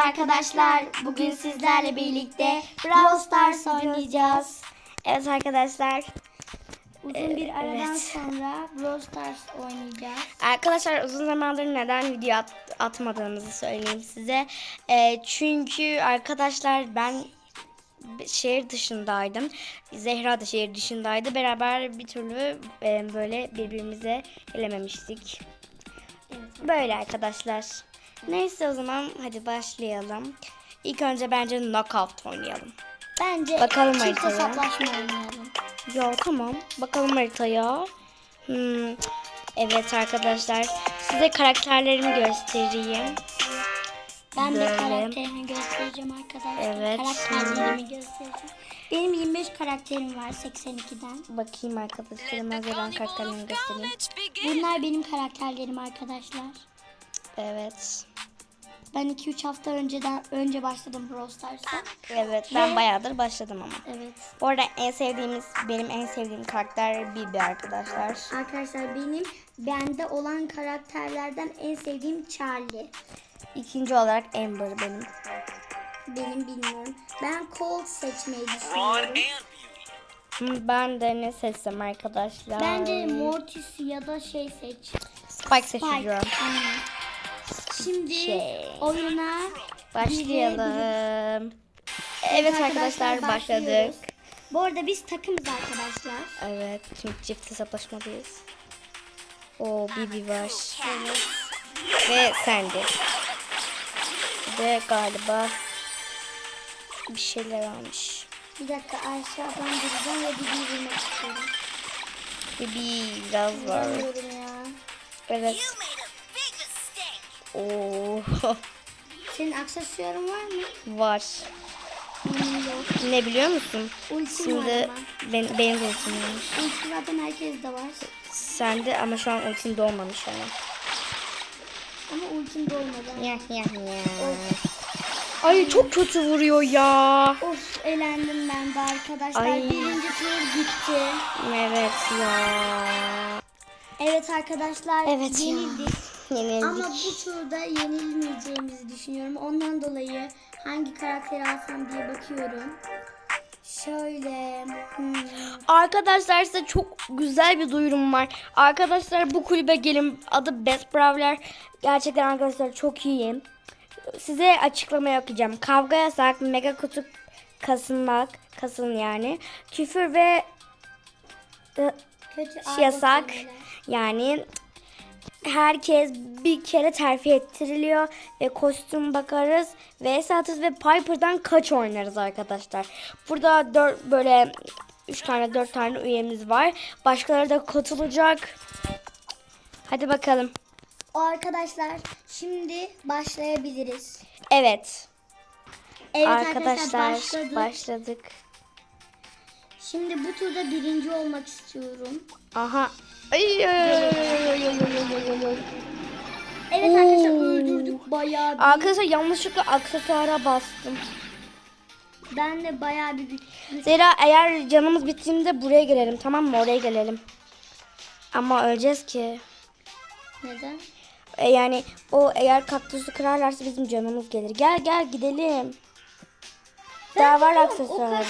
arkadaşlar. Bugün sizlerle birlikte Brawl Stars oynayacağız. Evet arkadaşlar. Uzun bir aradan Evet. sonra Brawl Stars oynayacağız. Arkadaşlar uzun zamandır neden video at- atmadığımızı söyleyeyim size. Ee, çünkü arkadaşlar ben şehir dışındaydım. Zehra da şehir dışındaydı. Beraber bir türlü e, böyle birbirimize gelememiştik. Böyle arkadaşlar. Neyse o zaman hadi başlayalım. İlk önce bence knockout oynayalım. Bence Bakalım çift haritaya. hesaplaşma oynayalım. Ya tamam. Bakalım haritaya. Hmm. Evet arkadaşlar. Size karakterlerimi göstereyim. Ben de Böyle. karakterimi göstereceğim arkadaşlar. Evet. Karakterlerimi göstereceğim. Benim 25 karakterim var 82'den. Bakayım arkadaşlarıma gelen karakterlerimi göstereyim. Bunlar benim karakterlerim arkadaşlar. Evet. Ben 2-3 hafta önceden önce başladım Brawl Stars'a. Evet ben bayağıdır başladım ama. Evet. Bu arada en sevdiğimiz, benim en sevdiğim karakter Bibi arkadaşlar. Arkadaşlar benim bende olan karakterlerden en sevdiğim Charlie. İkinci olarak Amber benim. Benim bilmiyorum. Ben Colt seçmeyi düşünüyorum. Hmm, Ben de ne seçsem arkadaşlar? Bence Mortis ya da şey seç. Spike Spike. seçiyorum. Aynen. Şimdi Şey. oyuna Başlayalım. Evet arkadaşlar başladık. başlıyoruz. Bu arada biz takımız arkadaşlar. Evet, şimdi çift hesaplaşmadayız. O Bibi var. Evet. Ve Sandy. Ve galiba bir şeyler almış. Bir dakika aşağıdan gireceğim ve bir vurmak istiyorum. Bibi biraz var. Evet. Oo Senin aksesuarın var mı? var. Yok. Ne biliyor musun? Ultim Şimdi ben, benim de ultim varmış. Ulti zaten herkes de var. Sende ama şu an ultin dolmamış ama. Ama ultim de olmadı. Ya ya ya. Ay çok kötü vuruyor ya. Of elendim ben de arkadaşlar. Ay. Birinci tur gitti. Evet ya. Evet arkadaşlar Evet ya. Yenildik. Ama bu turda yenilmeyeceğimizi düşünüyorum. Ondan dolayı hangi karakteri alsam diye bakıyorum. Şöyle. hmm, Arkadaşlar size çok güzel bir duyurum var. Arkadaşlar bu kulübe gelin. Adı Best Brawler. Gerçekten arkadaşlar çok iyiyim. Size açıklama yapacağım. Kavga yasak, mega kutu kasılmak, kasın yani. Küfür ve kötü Şey yasak. yani herkes bir kere terfi ettiriliyor ve kostüm bakarız ve satız ve Piper'dan kaç oynarız arkadaşlar. Burada dört böyle üç tane dört tane üyemiz var. Başkaları da katılacak. Hadi bakalım. O arkadaşlar şimdi başlayabiliriz. Evet. Evet arkadaşlar, arkadaşlar, başladık. başladık. Şimdi bu turda birinci olmak istiyorum. Aha. Ay ay ay ay ay ay ay ay. Evet arkadaşlar öldürdük bayağı bir. Arkadaşlar yanlışlıkla aksesuara bastım. Ben de bayağı bir Zira eğer canımız bittiğinde buraya gelelim tamam mı? Oraya gelelim. Ama öleceğiz ki. Neden? E, yani o eğer kaktüsü kırarlarsa bizim canımız gelir. Gel gel gidelim. Ben Daha var aksesuarım. kadar-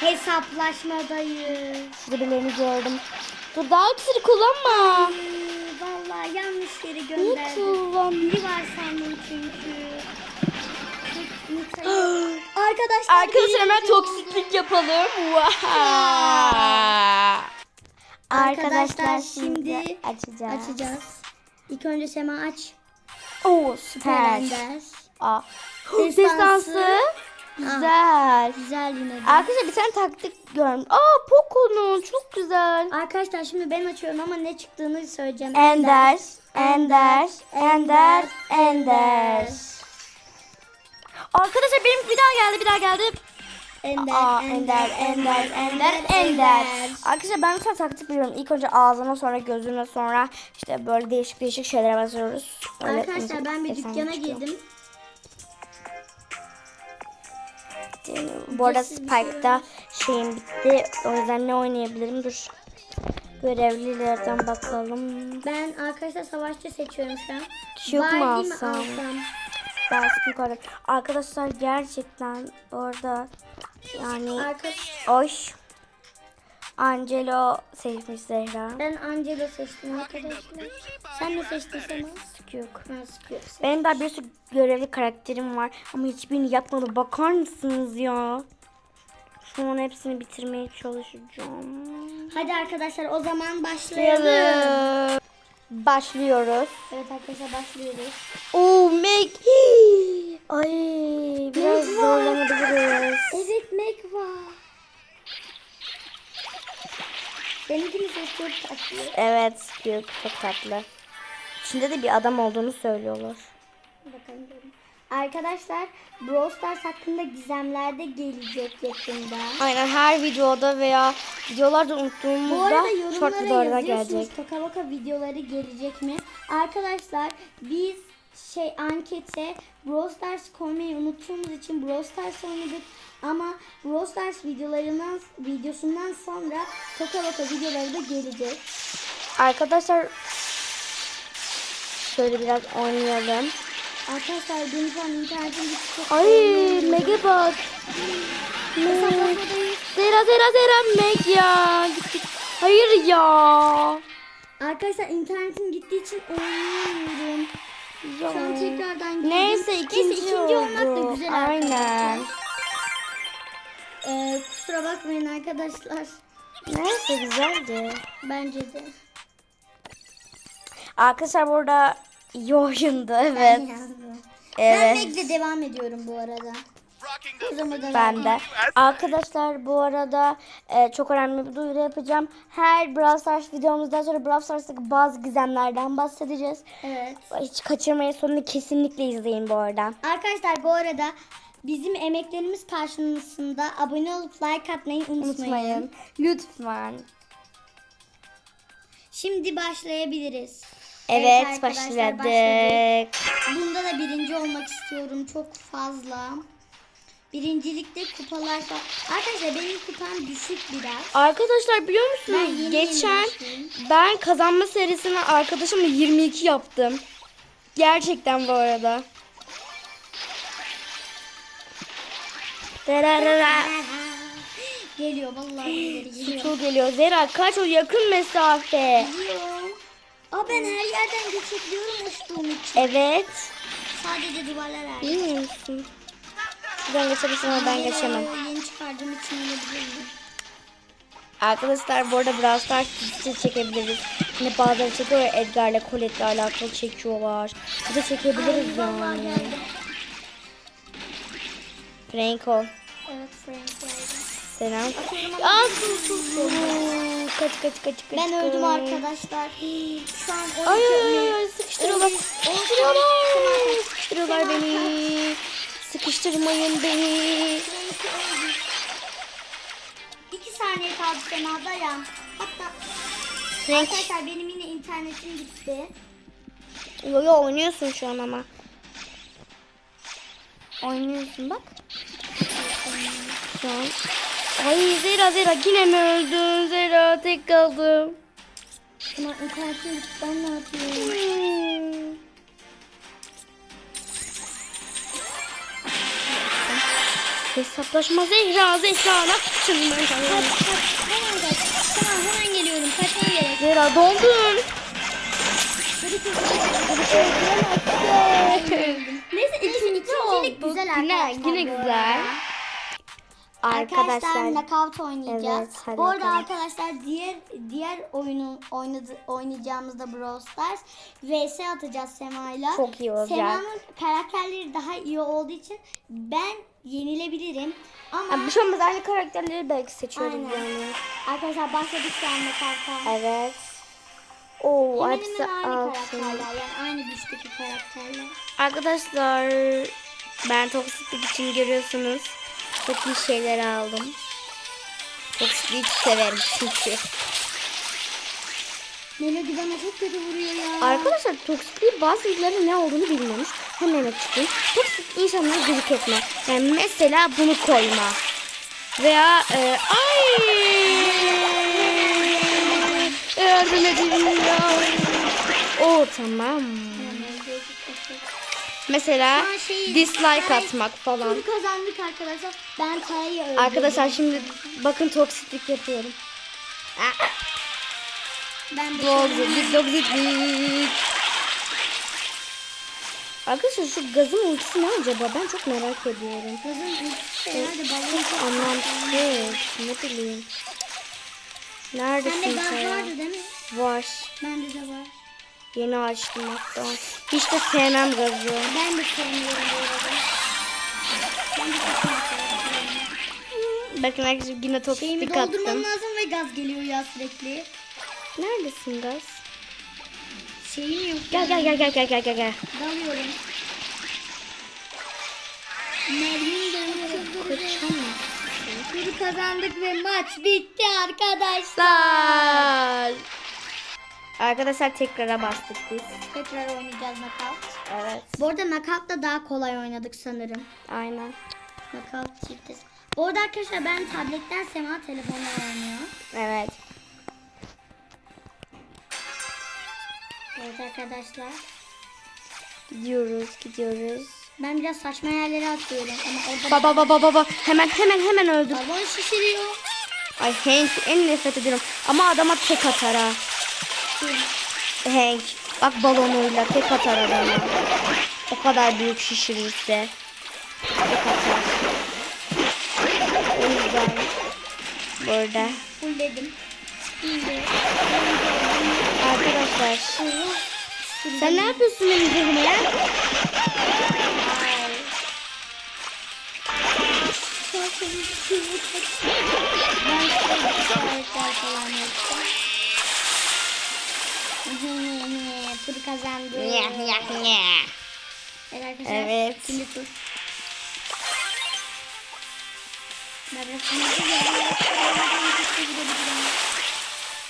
Hesaplaşmadayız. Şurada birilerini gördüm. Dur daha iksiri kullanma. Ee, Vallahi yanlış yere Niye gönderdim. Biri var sandım çünkü. Arkadaşlar Arkadaşlar hemen toksiklik yapalım. Wow. Arkadaşlar şimdi açacağız. açacağız. İlk önce Sema aç. Oo süper. Ender. Aa. Destansı. Destansı. Güzel. Güzel yine de. Arkadaşlar bir tane taktik görmüş. Aa Poco'nun çok güzel. Arkadaşlar şimdi ben açıyorum ama ne çıktığını söyleyeceğim. Ender, Ender, Ender, Ender. Arkadaşlar benim bir daha geldi, bir daha geldi. Ender, Aa, Ender, Ender, Ender, Ender. Arkadaşlar ben bir tane taktik biliyorum. İlk önce ağzına sonra gözüne sonra işte böyle değişik değişik şeylere basıyoruz. Öyle Arkadaşlar ben bir dükkana çıkıyor. Girdim. Bu arada Spike'da şeyim bitti. O yüzden ne oynayabilirim? Dur. Görevlilerden bakalım. Ben arkadaşlar savaşçı seçiyorum şu an. Yok mu Barbie mi alsam? alsam? Ben skin koydum. Arkadaşlar gerçekten orada yani Arka... hoş. Angelo seçmiş Zehra. Ben Angelo seçtim arkadaşlar. Sen ne seçtin Sema? Yok. Ben sıkıyorum. Benim daha bir sürü görevli karakterim var ama hiçbirini yapmadım. Bakar mısınız ya? Şu an hepsini bitirmeye çalışacağım. Hadi arkadaşlar o zaman başlayalım. Başlıyoruz. Evet arkadaşlar başlıyoruz. Oo Meg. Ay biraz zorlanabiliriz. Evet Meg var. Benimkini çok tatlı. Evet yok çok tatlı. İçinde de bir adam olduğunu söylüyorlar. Bakalım. Arkadaşlar Brawl Stars hakkında gizemler de gelecek yakında. Aynen her videoda veya videolarda Bu unuttuğumuzda arada short yorumlara videolarda yazıyorsunuz gelecek. Toka Boka videoları gelecek mi? Arkadaşlar biz şey ankete Brawl Stars koymayı unuttuğumuz için Brawl Stars oynadık. Ama Brawl Stars videolarından videosundan sonra Toka Boka videoları da gelecek. Arkadaşlar şöyle biraz oynayalım. Arkadaşlar benim şu an internetim çok Ay. Meg'e bak. Meg. Zera Zera Zera Meg ya. Hayır ya. Arkadaşlar internetim gittiği için oynayamıyorum. Ya. Şu an tekrardan girdim. Neyse ikinci, Neyse, ikinci olmak da oldu. güzel Aynen. arkadaşlar. Ee, kusura bakmayın arkadaşlar. Neyse güzeldi. Bence de. Arkadaşlar burada iyi oyundu evet. Ben yazdım. Ben Evet. Meg'le devam ediyorum bu arada. Ben de. Arkadaşlar bu arada e, çok önemli bir duyuru yapacağım. Her Brawl Stars videomuzdan sonra Brawl Stars'taki bazı gizemlerden bahsedeceğiz. Evet. Hiç kaçırmayın sonunu kesinlikle izleyin bu arada. Arkadaşlar bu arada bizim emeklerimiz karşılığında abone olup like atmayı unutmayın. Unutmayın. Lütfen. Şimdi başlayabiliriz. Evet, arkadaşlar, başladık. Bunda da birinci olmak istiyorum çok fazla. Birincilikte kupalar var. Arkadaşlar benim kupam düşük biraz. Arkadaşlar biliyor Ben musunuz? yeni yeni Geçen başlıyorum. ben kazanma serisine arkadaşımla 22 yaptım. Gerçekten bu arada. Geliyor vallahi geliyor. Su geliyor. Zera kaç o yakın mesafe. Geliyor. Aa ben her yerden geçebiliyorum uçtuğum için. Evet. Sadece duvarlar her. Bilmiyor musun? Buradan geçebilirsin ama ben geçemem. Yeni çıkardığım için olabilir mi? Arkadaşlar bu arada Brawl Stars dizisi çekebiliriz. Yine bazıları çekiyor ya Edgar'la Colette'le alakalı çekiyorlar. Biz de çekebiliriz Vallahi yani. Franco. Evet geldi. Selam. Aa, sus sus sus. Kaç kaç kaç kaç. ben öldüm arkadaşlar. Şu an 12 Ay ay ay, sıkıştırıyorlar. Sıkıştırıyorlar. Sıkıştırıyorlar beni. Sıkıştırmayın beni. Frank'i öldüm. İki saniye kaldı Sema dayan. Hatta arkadaşlar benim yine internetim gitti. Yo yo oynuyorsun şu an ama. Oynuyorsun bak. Şu an. Ay Zera Zera yine mi öldün Zera tek kaldım. Sema internetim ben ne yapayım? Hmm. Hesaplaşma Zehra Zehra ne yapıyorsun ben Kaç sana? kaç hemen kaç. Tamam hemen geliyorum kaçman gerek. Zehra dondun. Neyse ikinci, ikincilik olduk. güzel Yine- arkadaşlar. yine bu güzel. Arkadaşlar Arkadaşlar knockout oynayacağız. Evet, Bu arada bakalım. arkadaşlar diğer diğer oyunu oynadı, oynayacağımızda Brawl Stars VS atacağız Sema'yla. Çok iyi olacak. Sema'nın karakterleri daha iyi olduğu için ben yenilebilirim. Ama Abi bir şey olmaz aynı karakterleri belki seçiyoruz Aynen. yani. arkadaşlar başladık şu anda knockout. Evet. Oo Hemen hepsi hemen aynı altın. karakterler yani aynı güçteki karakterler. Arkadaşlar ben toksiklik için görüyorsunuz. Çok iyi şeyler aldım. Toksikliği severim çünkü. Melody bana çok kötü vuruyor ya. Arkadaşlar toksikliği bazı illerin ne olduğunu bilmiyormuş. Hemen açıklayayım. Toksik insanlara gıcık etme. Yani mesela bunu koyma. Veya e, ay yardım edin ya. O tamam. Mesela Şu an şey- dislike Tay- atmak falan. Tur kazandık arkadaşlar. Ben Tay'ı öldürdüm. Arkadaşlar şimdi bakın toksiklik yapıyorum. ben de Toksiklik, toksiklik. Arkadaşlar şu gazın ultisi ne acaba? Ben çok merak ediyorum. Kızın ultisi herhalde balon çok Anlamsız. Ne bileyim. Sende Neredesin gaz sen? vardı değil mi? Var. Bende de var. Yeni açtım hatta. Hiç de sevmem gazı. Ben de sevmiyorum bu arada. Ben de saçma Bakın arkadaşlar yine Şeyimi toksiklik doldurmam lazım ve gaz geliyor ya sürekli. Neredesin gaz? Şeyim yok. Gel gel gel gel gel gel gel gel. Dalıyorum. Mermim dönüyorum. Turu kazandık ve maç bitti arkadaşlar. Arkadaşlar. Tekrara bastık biz. Tekrar oynayacağız knockout. Evet. Bu arada knockout'ta daha kolay oynadık sanırım. Aynen. Knockout çiftiz. Bu arada arkadaşlar ben tabletten Sema telefonla oynuyor. Evet. Evet arkadaşlar. Gidiyoruz gidiyoruz. Ben biraz saçma yerlere atıyorum ama orada Baba baba baba hemen hemen hemen öldür. balon şişiriyor. Ay Hank en nefret ediyorum. Ama adama tek atar ha. Hank bak balonuyla tek atar adama. O kadar büyük şişirirse. Tek atar. O yüzden burada Fullledim. Şimdi arkadaşlar sen ne yapıyorsun benim üzerime ya? ben şöyle işaretler falan yapacağım. Turu kazandı. Evet arkadaşlar. Evet. Şimdi tur.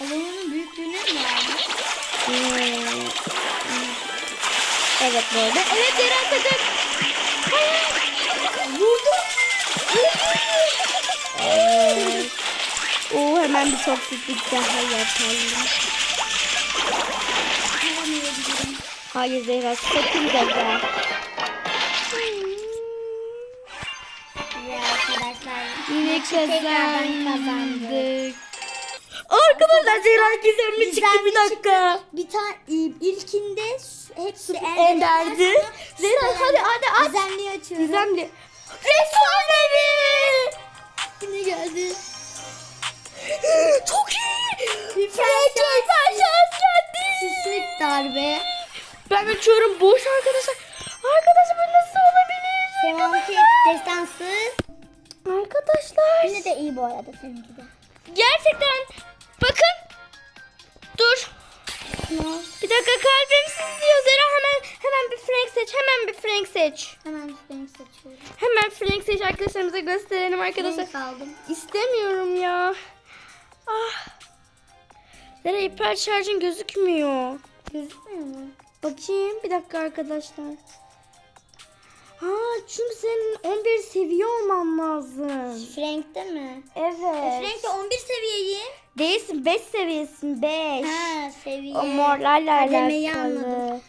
Balonun büyüklüğüne mi yani? Hmm. Evet bu arada. Evet sakın. Hayır. Vurdum. Evet. Oo hemen bir toksiklik daha yapalım. Hayır Zehra sakın Zehra. Yine kazandık. Arkadaşlar Zehra gizemli çıktı Gizemli bir dakika. Bir tane ilkinde hepsi Ender'di. Zehra hadi hadi aç. Gizemliyi açıyorum. Gizemli. Efsanevi. Ne geldi? Çok iyi. Hiper şans geldi. Sismik darbe. Ben açıyorum boş arkadaşlar. Arkadaşlar bu nasıl olabilir? Semantik destansı. Arkadaşlar. Yine de iyi bu arada seninki de. Gerçekten bakın. Dur. Bir dakika kalbim sızlıyor. Zera hemen hemen bir Frank seç. Hemen bir Frank seç. Hemen renk seçiyorum. Hemen Frank seç arkadaşlarımıza gösterelim arkadaşlar. Renk aldım. İstemiyorum ya. Ah. Zera hiper şarjın gözükmüyor. Gözükmüyor mu? Bakayım bir dakika arkadaşlar. Ha çünkü senin 11 seviye olman lazım. Frank'te mi? Evet. Frank'te 11 seviyeyim. Değilsin 5 seviyesin 5. Ha seviye. O morlarla Kademeyi alakalı. anladım.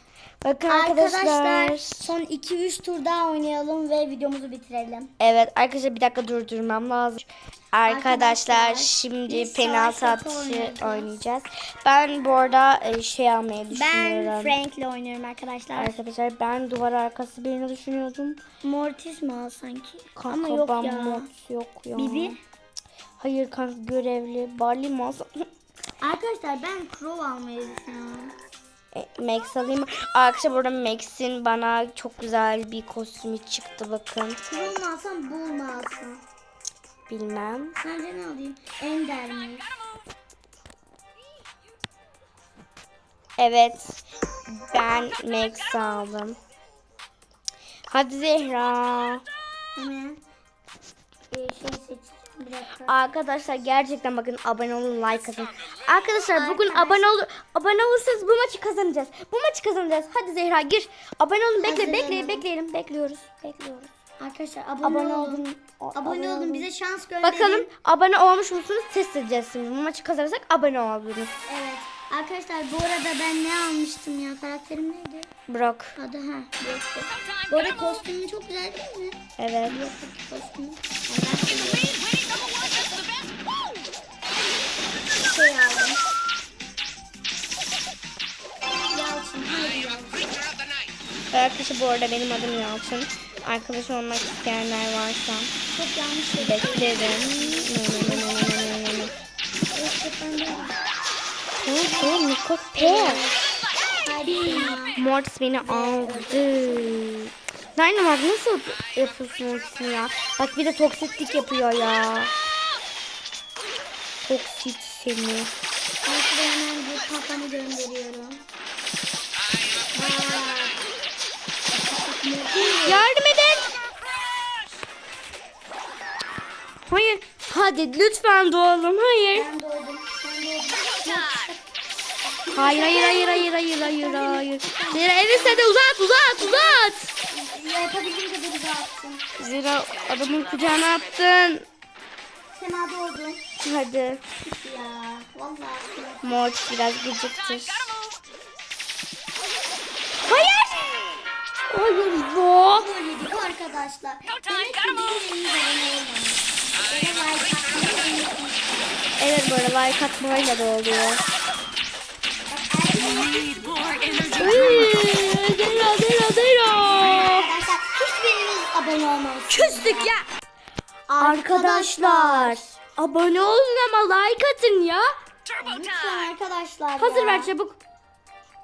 Bakın Arkadaşlar arkadaşlar. son 2-3 tur daha oynayalım ve videomuzu bitirelim. Evet arkadaşlar bir dakika durdurmam lazım. Arkadaşlar, Arkadaşlar, şimdi penaltı atışı oynayacağız. Ben bu arada e, şey almayı Ben düşünüyorum. Frank'le oynuyorum arkadaşlar. Arkadaşlar ben duvar arkası birini düşünüyordum. Mortis mi al sanki? Kanka Ama yok ben ya. mod yok ya. Bibi. Hayır kanka görevli. Barley mi alsam? Arkadaşlar ben Crow almayı düşünüyorum. E, Max alayım? Arkadaşlar burada Max'in bana çok güzel bir kostümü çıktı bakın. Crow mu alsam mu alsam? Bilmem. Sence ne alayım? Ender mi? Evet. Ben Max aldım. Hadi Zehra. Hemen ee, şey seçeceğim. Arkadaşlar gerçekten bakın abone olun like atın. Arkadaşlar bugün abone ol abone olursanız bu maçı kazanacağız. Bu maçı kazanacağız. Hadi Zehra gir. Abone olun bekle bekle bekleyelim bekliyoruz. Bekliyoruz. Arkadaşlar abone, Abone olun. olun. Abone, olun. olun. Bize şans gönderin. Bakalım abone olmuş musunuz? Test edeceğiz şimdi. Bu maçı kazanırsak abone olursunuz. Evet. Arkadaşlar bu arada ben ne almıştım ya? Karakterim neydi? Brock. Adı ha. Brock'tu. Bu arada kostümü çok güzel değil mi? Evet. Brock'taki kostümü. Şey aldım. Yalçın. Arkadaşlar bu arada benim adım Yalçın. Arkadaş olmak isteyenler varsa Çok yanlış şey. beklerim. Tamam tamam Nikos P. Haydi ya. Mortis beni aldı. Dynamite nasıl yapıyorsun ultisini ya? Bak bir de toksiklik yapıyor ya. Toksit seni. Arkada hemen bir kafanı gönderiyorum. Yardım edin. Hayır. Hadi lütfen doğalım. Hayır. Ben doğdum. Ben doğdum. Hayır hayır hayır hayır hayır hayır hayır. Zira evet hadi uzat uzat uzat. Yapabildiğim kadar uzattım. Zira adamın kucağına attın. Sema doğdum. Hadi. Ya vallahi. Mortis biraz gıcıktır. Hayır. Hayır bu. Böyleydik arkadaşlar. Demek ki unutmuş. Evet böyle like atmayla da oluyor. Zira zira zira. Arkadaşlar hiçbiriniz abone olmamış. Küstük ya. Arkadaşlar. Abone olun ama like atın ya. Lütfen arkadaşlar Hazır ya. ver çabuk.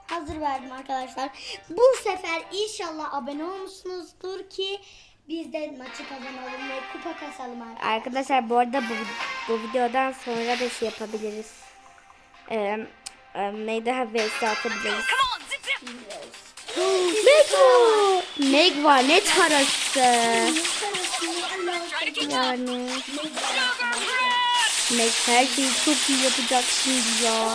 Hazır verdim arkadaşlar. Bu sefer inşallah abone olmuşsunuzdur ki biz de maçı kazanalım ve kupa kasalım arkadaşlar. Arkadaşlar bu arada bu, bu videodan sonra da şey yapabiliriz. Ee, e, neydi ha vs atabiliriz. Meg var. Meg var ne tarası. Yani Meg her şeyi çok iyi yapacak şimdi ya.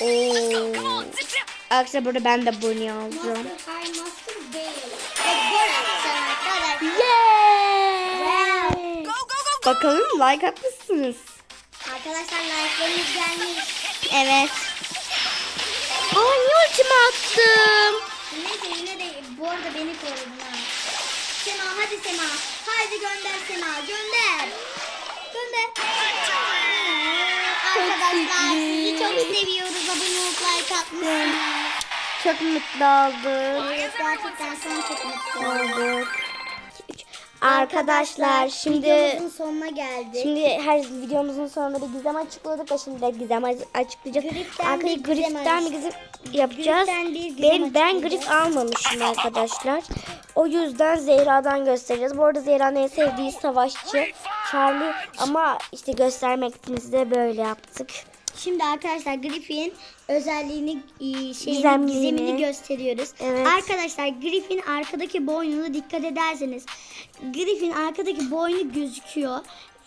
Oo. Arkadaşlar burada ben de bunu alacağım. Yay! Bakalım like atmışsınız. Arkadaşlar like'larınız gelmiş. Evet. Aa niye ultimi attım? Bu arada beni korudun ha. Sema hadi Sema. Haydi gönder Sema gönder. Gönder. Arkadaşlar sizi çok seviyoruz. Abone olup like atmışsınız. Çok mutlu oldum. Evet gerçekten çok mutlu. Olduk. Arkadaşlar şimdi videomuzun sonuna geldik. şimdi her videomuzun sonunda bir gizem açıkladık ve şimdi de gizem aç- açıklayacağız. Griften Arkadaşlar bir gizem griften bir gizem yapacağız. Griften bir gizem Ben, ben grif almamışım arkadaşlar. O yüzden Zehra'dan göstereceğiz. Bu arada Zehra'nın en sevdiği savaşçı Charlie ama işte göstermek için size böyle yaptık. Şimdi arkadaşlar Griffin özelliğini e, şeyini, Gizemliğini. gizemini gösteriyoruz. Evet. Arkadaşlar Griffin arkadaki boynuna dikkat ederseniz Griffin arkadaki boynu gözüküyor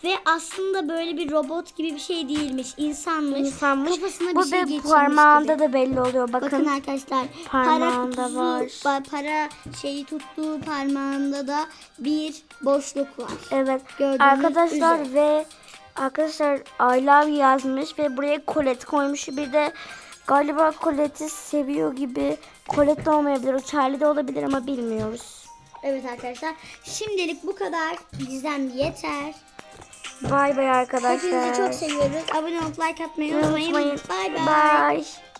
ve aslında böyle bir robot gibi bir şey değilmiş. insanmış. İnsanmış. Kafasına bir Bu şey da geçirmiş parmağında gibi. da belli oluyor. Bakın. Bakın arkadaşlar para parmağında kutusu, var. para şeyi tuttuğu parmağında da bir boşluk var. Evet. Gördüğünüz arkadaşlar üzere. ve arkadaşlar I love yazmış ve buraya Colette koymuş. Bir de galiba Colette'i seviyor gibi. Colette de olmayabilir. O Charlie de olabilir ama bilmiyoruz. Evet arkadaşlar şimdilik bu kadar. Gizem yeter. Bay bay arkadaşlar. Hepinizi çok seviyoruz. Abone olup like atmayı unutmayın. Unutmayın. Bay bay. Bye.